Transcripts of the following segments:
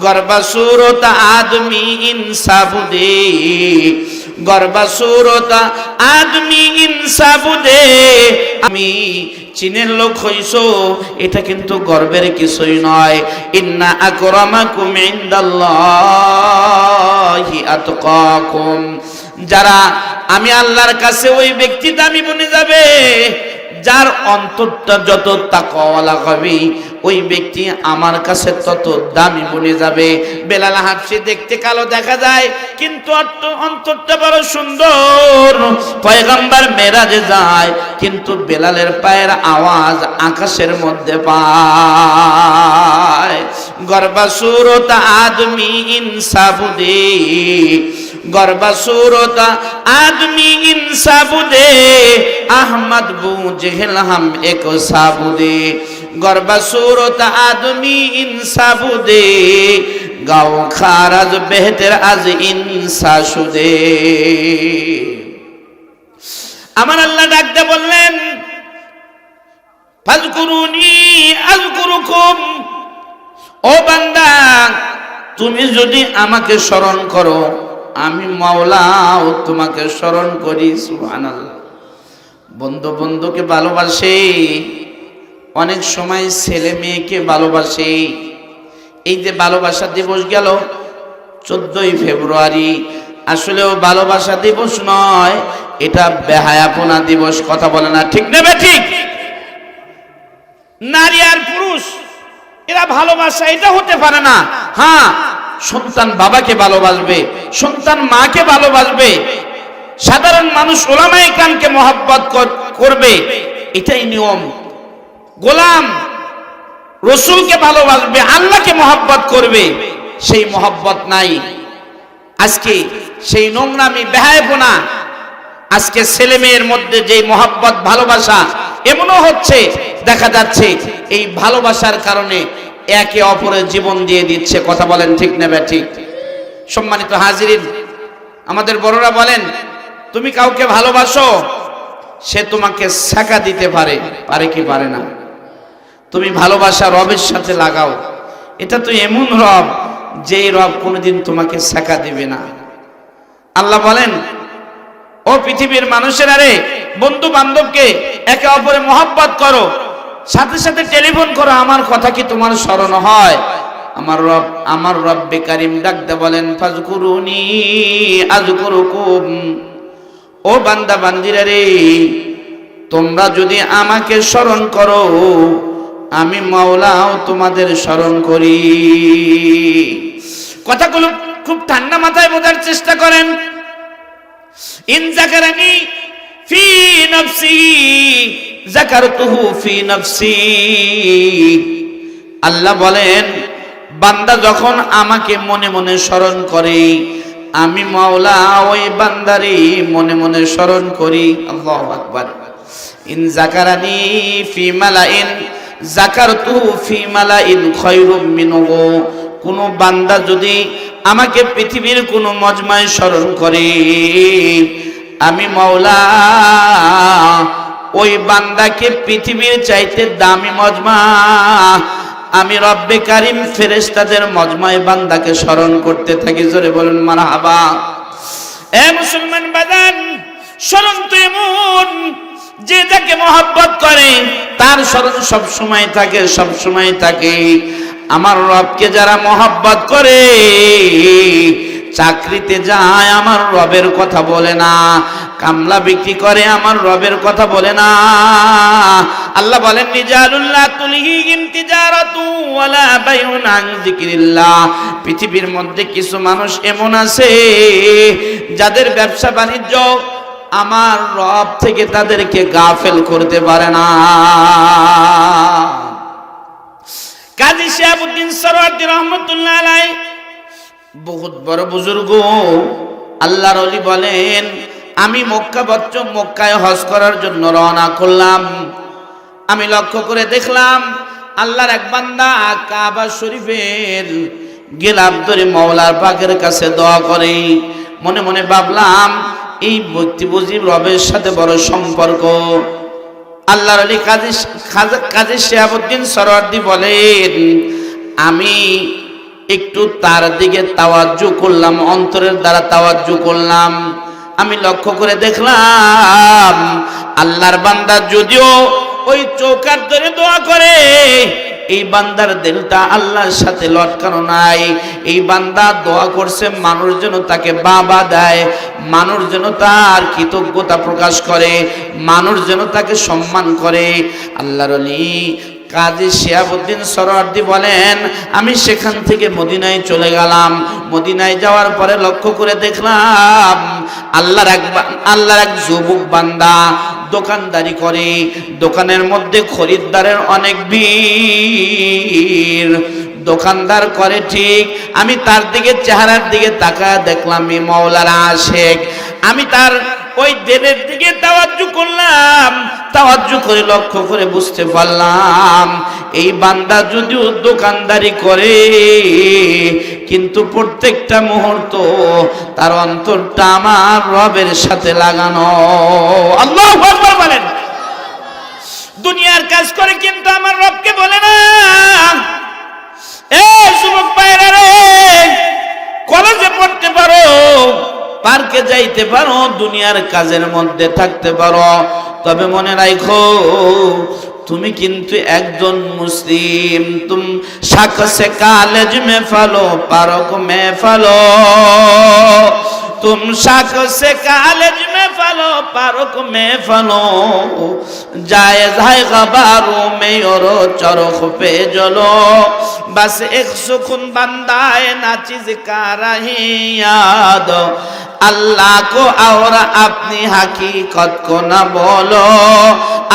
গর্বা সুরত আদমি ইনসাফ দে। গর্বা সুরত আদমি ইনসাফ দে। আমি চীনের লোক হইছ, এটা কিন্তু গর্বের কিছুই নয়। ইন্না আকরামাকুম ইনদাল্লাহি আতকাকুম। যারা আমি আল্লাহর কাছে ওই ব্যক্তি দামি বনে যাবে যার অন্তরটা যত তাকওয়ালা হবে, ওই ব্যক্তি আমার কাছে তত দামি বনে যাবে। বেলাল হাফসি দেখতে কালো দেখা যায়, কিন্তু অন্তরটা বড় সুন্দর। পয়গম্বর মেরাজে যায়, কিন্তু বেলালের পায়ের আওয়াজ আকাশের মধ্যে পায়। গর্বা সুরত আদমি ইনসাফ দে গর্বা সুরত, আদমি ইনসাফ দে, আহমদ বু জেহেল হাম এক সাবু দে। গর্বা সুরত, আদমি ইনসাফ দে, গাও খারাজ বেহতের আজ ইনসা সুদে আমার আল্লাহ ডাকতে বললেন, ফাজকুরুনি আজকুরুকুম, ও বান্দা, তুমি যদি আমাকে স্মরণ করো আমি মাওলাও তোমাকে স্মরণ করি, সুবহানাল্লাহ। বন্ধু বন্ধুকে ভালোবাসে, অনেক সময় ছেলে মেয়েকে ভালোবাসে। এই যে ভালোবাসা দিবস গেল, চোদ্দই ফেব্রুয়ারি। আসলেও ভালোবাসা দিবস নয়, এটা বেহায়াপনা দিবস, কথা বলে না, ঠিক নেবে ঠিক? নারী আর পুরুষ, এরা ভালোবাসা, এটা হতে পারে না। হ্যাঁ সন্তান বাবাকে ভালোবাসবে, সন্তান মাকে ভালোবাসবে, সাধারণ মানুষ ওলামাই কানকে মহাব্বত করবে, এটাই নিয়ম। গোলাম রসুলকে ভালোবাসবে, আল্লাহকে মহাব্বত করবে, সেই মহাব্বত নাই। আজকে সেই নোংরামি, বেহায়পনা, আজকে ছেলে মেয়ের মধ্যে যে মহাব্বত, ভালোবাসা, এমনও হচ্ছে, দেখা যাচ্ছে এই ভালোবাসার কারণে একে অপরের জীবন দিয়ে দিচ্ছে, কথা বলেন ঠিক নেবে ঠিক সম্মানিত হাজিরিন, আমাদের বড়রা বলেন, তুমি কাউকে ভালোবাসো, সে তোমাকে শেখা দিতে পারে। পারে কি পারে না? তুমি ভালোবাসা রবের সাথে লাগাও। এটা তো এমন রব, যেই রব কোনোদিন তোমাকে শেখা দিবে না। আল্লাহ বলেন, ও পৃথিবীর মানুষেরা রে বন্ধু বান্ধবকে একে অপরে মহব্বত করো সাথে সাথে টেলিফোন করো, আমার কথা কি তোমার স্মরণ হয়? আমার রব, আমার রব্বে কারিম ডাকতে বলেন, ফাজকুরুনি আজকুরুকুম। ও বান্দা, বান্দিরা রে, তোমরা যদি আমাকে স্মরণ করো, আমি মাওলাও তোমাদের স্মরণ করি। কথাগুলো খুব ঠান্ডা মাথায় বোঝার চেষ্টা করেন। ইন জাকারানি ফি নফসি জাকারতুহু ফি নফসি। আল্লাহ বলেন, বান্দা যখন আমাকে মনে মনে স্মরণ করে, আমি মাওলা ওই বান্দারি মনে মনে স্মরণ করি। আল্লাহু আকবার। ইন জাকারানি ফি মালাইন জাকারতু ফি মালাইন খয়রুম মিনহু। কোন বান্দা যদি আমাকে পৃথিবীর কোন মজমায় স্মরণ করে, আমি মাওলা ওই বান্দাকে পৃথিবীর চাইতে দামি মজমা। আমি রব্বে কারিম ফেরেশতাদের মজমায় বান্দাকে স্মরণ করতে থাকি। জোরে বলুন, মারহাবা। এ মুসলমান বাদান, স্মরণ তো এমন যে যাকে মহাব্বত করে, তার স্মরণ সব সময় থাকে, সব সময় থাকে। আমার রবকে যারা মহাব্বত করে, চাকরিতে যায়, আমার রবের কথা বলে না। কামলা বিক্রি করে, আমার রবের কথা বলে না। আল্লাহ বলেন নিজারুল্লাহ তুলহিহিম তিজারাতু ওয়ালা বাইউন আন যিকরিল্লাহ। পৃথিবীর মধ্যে কিছু মানুষ এমন আছে, যাদের ব্যবসা বাণিজ্য আমার রব থেকে তাদেরকে গাফেল করতে পারে না। কাজী শিহাবুদ্দিন সরওয়ার্দী রহমতুল্লাহ আলাই বহুত বড় বুজুর্গ। আল্লাহর অলি বলেন আমি মক্কা বচ্চ মক্কায় হজ করার জন্য রওনা করলাম। আমি লক্ষ্য করে দেখলাম আল্লাহর এক বান্দা কাবা শরীফের গেলাম ধরে মৌলার পাকের কাছে দোয়া করে। মনে মনে ভাবলাম, এই ব্যক্তি বুঝি রবের সাথে বড় সম্পর্ক। আল্লাহর আলী কাজী কাজী শেহাবুদ্দিন সরওয়ার্দি বলেন, আমি একটু তার দিকে তাওয়াজ্জু করলাম, অন্তরের দ্বারা তাওয়াজ্জু করলাম। আমি লক্ষ্য করে দেখলাম, আল্লাহর বান্দা যদিও ওই চৌকার ধরে দোয়া করে, এই বান্দার দিলটা আল্লাহর সাথে লটকানো নাই। এই বান্দা দোয়া করছে, মানুষ যেন তাকে বাবা দেয়, মানুষ যেন তার কৃতজ্ঞতা প্রকাশ করে, মানুষ যেন তাকে সম্মান করে। আল্লাহর কাজী শিয়াবুদ্দিন সরওয়ার্দি বলেন, আমি সেখান থেকে মদিনায় চলে গেলাম। মদিনায় যাওয়ার পরে লক্ষ্য করে দেখলাম, আল্লাহর এক আল্লাহর এক যুবক বান্দা দোকানদারি করে। দোকানের মধ্যে খরিদ্দারের অনেক ভিড়। দোকানদার করে ঠিক, আমি তার দিকে, চেহারার দিকে তাকায় দেখলাম মৌলারা আশেক। আমি তার ওই দেবের দিকে তাওয়াজ্জু করলাম। তাওয়াজ্জু করে লক্ষ্য করে বুঝতে পারলাম, এই বান্দা যদিও দোকানদারি করে, কিন্তু প্রত্যেকটা মুহূর্ত তার অন্তরটা আমার রবের সাথে লাগানো। আল্লাহ বলেন। দুনিয়ার কাজ করে কিন্তু আমার রবকে বলে না। এ যুবক ভাইরা রে, কলেজে পড়তে পারো পার্কে যাইতে পারো, দুনিয়ার কাজের মধ্যে থাকতে পারো। তবে মনে রাখো তুমি কিন্তু একজন মুসলিম। তুম শাক সে কালেজ মে ফালো, পারক মে ফালো। তুম শাকসে কালেজ মে ভালো পারক মে ফানো যায় যাই গবারু মে ওর চরখ পে জলো বাস এক সুখুন বান্দায় নাচিজ কারাহিয়াদ আল্লাহ কো আওরা আপনি হাকিকত কো না বলো।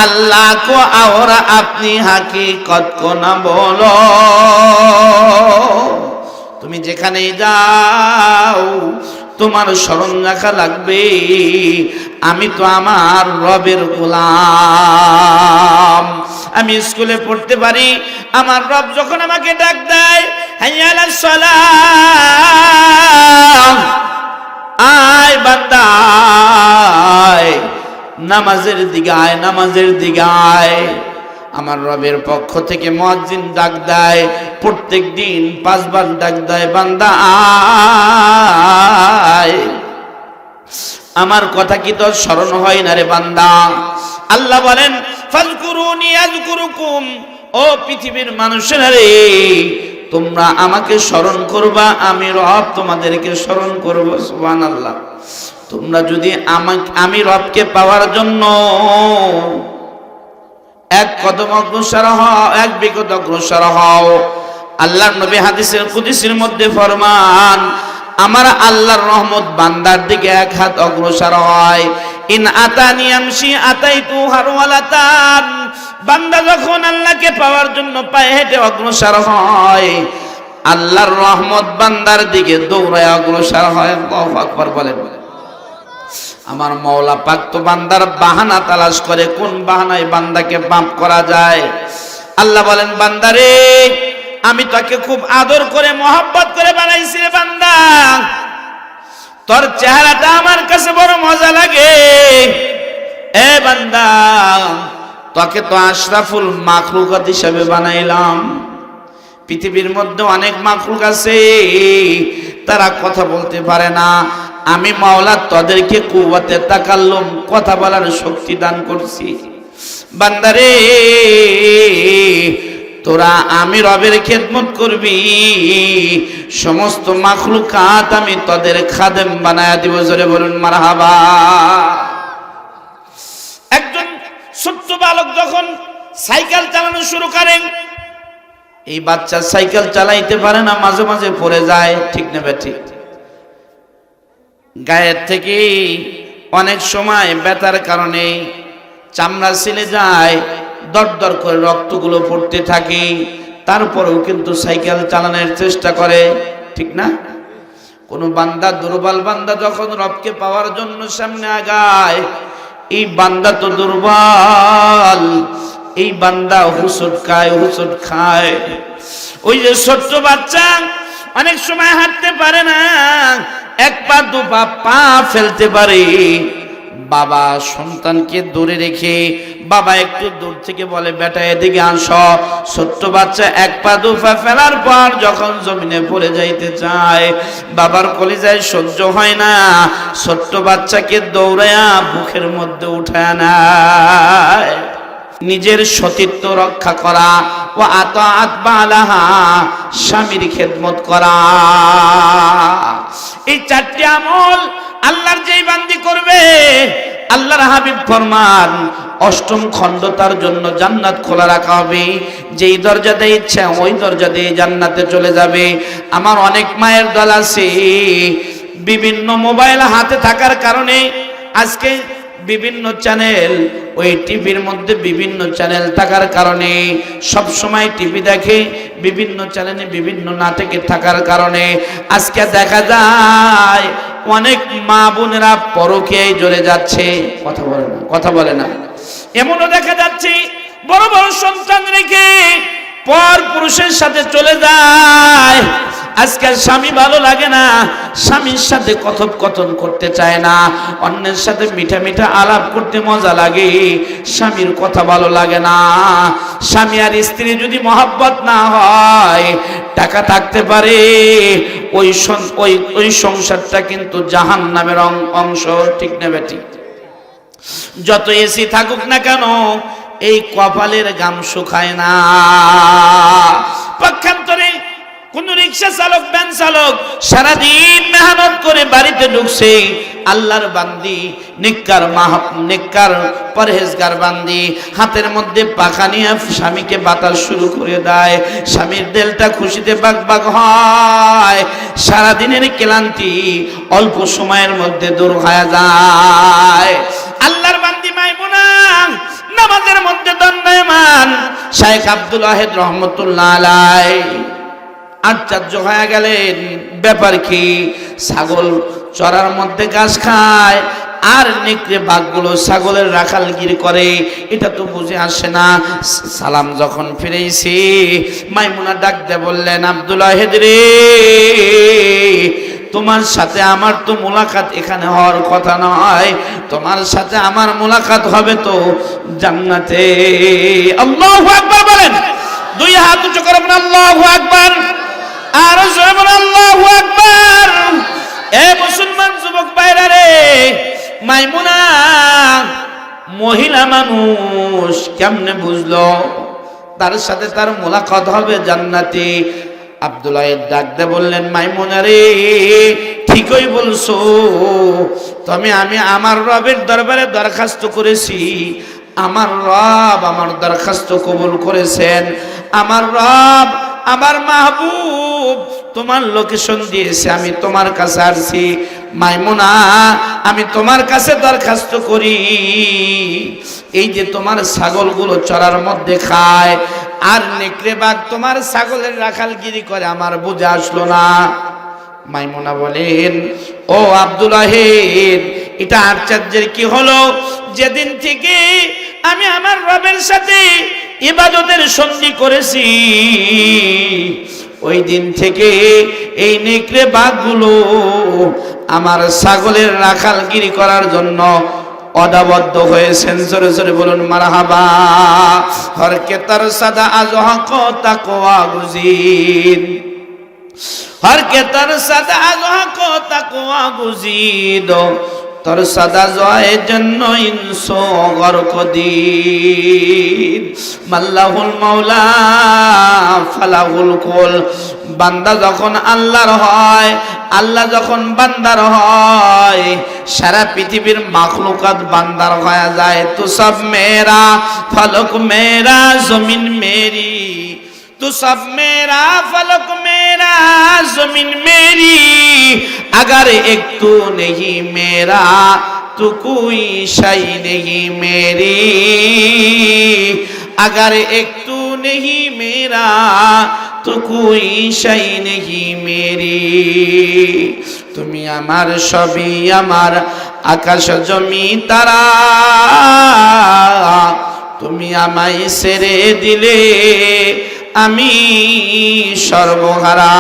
আল্লাহ কো আওরা আপনি হাকিকত কো না বলো। তুমি যেখানেই যাও তোমার স্মরণ রাখা লাগবে। আমি তো আমার রবের গোলাম। আমি স্কুলে পড়তে পারি, আমার রব যখন আমাকে ডাক দেয় হাইয়ালা সালাম, আয় বান্দা নামাজের দিকে আয়, নামাজের দিকে আয়। আমার রবের পক্ষ থেকে মসজিদ ডাক দেয়, প্রত্যেক দিন পাঁচবার ডাক দেয়, বান্দা আমার কথা কি তোর স্মরণ হয় না রে বান্দা? আল্লাহ বলেন, ফাজকুরুনি আযকুরুকুম। ও পৃথিবীর মানুষেরা রে তোমরা আমাকে স্মরণ করবা, আমি রব তোমাদেরকে স্মরণ করব, সুবহানাল্লাহ। তোমরা যদি আমাকে, আমি রবকে পাওয়ার জন্য এক কদম অগ্রসর হও, এক বিগত অগ্রসর হও। আল্লাহর নবী হাদিসের কুদিসের মধ্যে ফরমান, আমার আল্লাহর রহমত বান্দার দিকে এক হাত অগ্রসর হয়। ইন আতানি আমশি আতাইতু হারওয়ালাতান। বান্দা যখন আল্লাহকে পাওয়ার জন্য পায়ে হেঁটে অগ্রসর হয়, আল্লাহর রহমত বান্দার দিকে দৌড়ায় অগ্রসর হয়। আল্লাহু আকবার বলেন। আমার মৌলা পাক তো বান্দার বাহানা তালাশ করে, কোন বাহানায় বান্দাকে বাপ করা যায়? আল্লাহ বলেন বান্দারে আমি তাকে খুব আদর করে, মহব্বত করে বানাইছি রে বান্দা। তোর চেহারাটা আমার কাছে বড় মজা লাগে। এ বান্দা, তোকে তো আশরাফুল মাখলুকাত হিসাবে বানাইলাম। পৃথিবীর মধ্যে অনেক মাখলুক আছে, তারা কথা বলতে পারে না। আমি মাওলা তাদেরকে কুয়াতে তাকাল্লুম, কথা বলার শক্তি দান করছি। বান্দারে, তোরা আমি রবের খেদমত করবি। সমস্ত মাখলুকাত আমি তোদের খাদেম বানায়া দিব, জোরে বলুন, মারহাবা। একজন ছোট্ট বালক যখন সাইকেল চালানো শুরু করেন এই বাচ্চা সাইকেল চালাইতে পারে না, মাঝে মাঝে পড়ে যায়, ঠিক নেবে ঠিক গায়ের থেকে অনেক সময় ব্যথার কারণে চামড়া ছিলে যায় দর দর করে রক্তগুলো পড়তে থাকে, তারপরেও কিন্তু সাইকেল চালানোর চেষ্টা করে, ঠিক না? কোন বান্দা, দুর্বল বান্দা যখন রবকে পাওয়ার জন্য সামনে আগায়, এই বান্দা তো দুর্বল, এই বান্দা হুসুট খায় হুসুট খায়। ওই যে ছোট্ট বাচ্চা অনেক সময় হাঁটতে পারে না এক পা দু পা ফেলতে পারে। বাবা সন্তানকে দূরে রেখে, বাবা একটু দূর থেকে বলে, বেটা, এদিকে আস ছোট্ট বাচ্চা এক পা দু পা ফেলার পর যখন জমিনে পড়ে যাইতে চায়, বাবার কলিজায় সহ্য হয় না। ছোট্ট বাচ্চাকে দৌড়ায়া বুকের মধ্যে উঠায় নেয়। নিজের সতীত্ব রক্ষা করা স্বামীর খেদমত করা। এই চারটি আমল আল্লাহর যেই বান্দি করবে, আল্লাহর হাবিব ফরমান, অষ্টম খণ্ড তার জন্য জান্নাত খোলা রাখা হবে। যেই দরজা দিয়ে ইচ্ছা, ওই দরজা দিয়ে জান্নাতে চলে যাবে। আমার অনেক মায়ের দল আছে। বিভিন্ন মোবাইল হাতে থাকার কারণে আজকে বিভিন্ন চ্যানেল ওই টিভির মধ্যে বিভিন্ন চ্যানেল থাকার কারণে সব সময় টিভি দেখে বিভিন্ন চ্যানেলে বিভিন্ন নাটকে থাকার কারণে, আজকে দেখা যায় অনেক মা বোনেরা পরকে জ্বলে যাচ্ছে। কথা বলে না, কথা বলে না। এমনও দেখা যাচ্ছে, বড় বড় সন্তান রেখে পর পুরুষের সাথে চলে যায়। আজকাল স্বামী ভালো লাগে না। স্বামীর সাথে কথোপকথন করতে চায় না। অন্যের সাথে মিঠা মিঠা আলাপ করতে মজা লাগে। স্বামীর কথা ভালো লাগে না। স্বামী আর স্ত্রী যদি মহাব্বত না হয়, টাকা থাকতে পারে। ওই ওই ওই সংসারটা কিন্তু জাহান নামের অংশ। ঠিক নেবে ঠিক যত এসি থাকুক না কেন, এই কপালের গাম শুকায় না। পক্ষান্তরে কোন রিক্সা চালক ভ্যান চালক সারাদিন মেহনত করে বাড়িতে ঢুকছে। আল্লাহর বান্দি নিকার মাহ নিকার পরহেজগার বান্দি, হাতের মধ্যে পাখা নিয়ে স্বামীকে বাতাস শুরু করে দেয়। স্বামীর দেলটা খুশিতে বাগ বাগ হয়। সারাদিনের ক্লান্তি অল্প সময়ের মধ্যে দূর হয়ে যায়। আল্লাহর বান্দি মাই মাইমুনা, নামাজের মধ্যে দণ্ডায়মান। শায়েখ আব্দুল আহেদ রহমতুল্লাহ আলাই আশ্চর্য হয়ে গেলেন, ব্যাপার কি? ছাগল চড়ার মধ্যে ঘাস খায়, আর নেকড়ে বাঘগুলো ছাগলের রাখালগিরি করে, এটা তো বুঝে আসে না। সালাম যখন ফিরেছি মাইমুনা ডাক দিয়ে বললেন, আব্দুল্লাহ হেদরে, তোমার সাথে আমার তো মোলাকাত এখানে হওয়ার কথা নয়, তোমার সাথে আমার মোলাকাত হবে তো জান্নাতে। আল্লাহু আকবার বলেন, দুই হাত উঁচু করে বলেন আল্লাহু আকবার। আর এ মুসলমান যুবক ভাইরা রে, মাইমুনা, মহিলা মানুষ কেমনে বুঝলো? তার সাথে তার মোলাকাত হবে জান্নাতে। আব্দুল্লাহ ডাক দে বললেন, মাইমুনা রে, ঠিকই বলছো। তবে আমি আমার রবের দরবারে দরখাস্ত করেছি। আমার রব আমার দরখাস্ত কবুল করেছেন। আমার রব আমার মাহবুব তোমার লোকেশন দিয়েছে, আমি তোমার কাছে আসছি। মাইমুনা, আমি তোমার কাছে দরখাস্ত করি। এই যে তোমার ছাগলগুলো চড়ার মধ্যে খায়, আর নেকড়ে বাঘ তোমার ছাগলের রাখালগিরি করে, আমার বুঝে আসলো না। মাইমুনা বলেন, ও আব্দুল আহেদ, এটা আশ্চর্যের কি হলো? যেদিন থেকে আমি আমার রবের সাথে ইবাদতের সন্ধি করেছি ওই দিন থেকে এই নেকড়ে বাঘগুলো আমার ছাগলের রাখালগিরি করার জন্য অদাবদ্ধ হয়েছেন। জোরে জোরে বলুন, মারহাবা। হরকে তার সাদা আজ হক তাকোয়া গুজিন হর কে তর সদা হক তাকওয়া গুজিদ তর সদা জয় জন্য ইনসো গরক দিন। মাল্লাহুল মাওলা, ফালাহুল কুল। বান্দা যখন আল্লাহর হয়, আল্লাহ যখন বান্দার হয়, সারা পৃথিবীর মাখলুকাত বান্দার হয়ে যায়। তো সব মেরা ফলক মেরা জমিন মেরি। تو سب میرا فلک میرا زمین میری اگر ایک تو نہیں میرا تو کوئی شائی نہیں میری اگر ایک تو نہیں میرا تو کوئی شائی نہیں میری তুমি আমার সবই আমার আকাশ জমি তারা তুমি আমায় সেরে দিলে আমি সর্বহারা।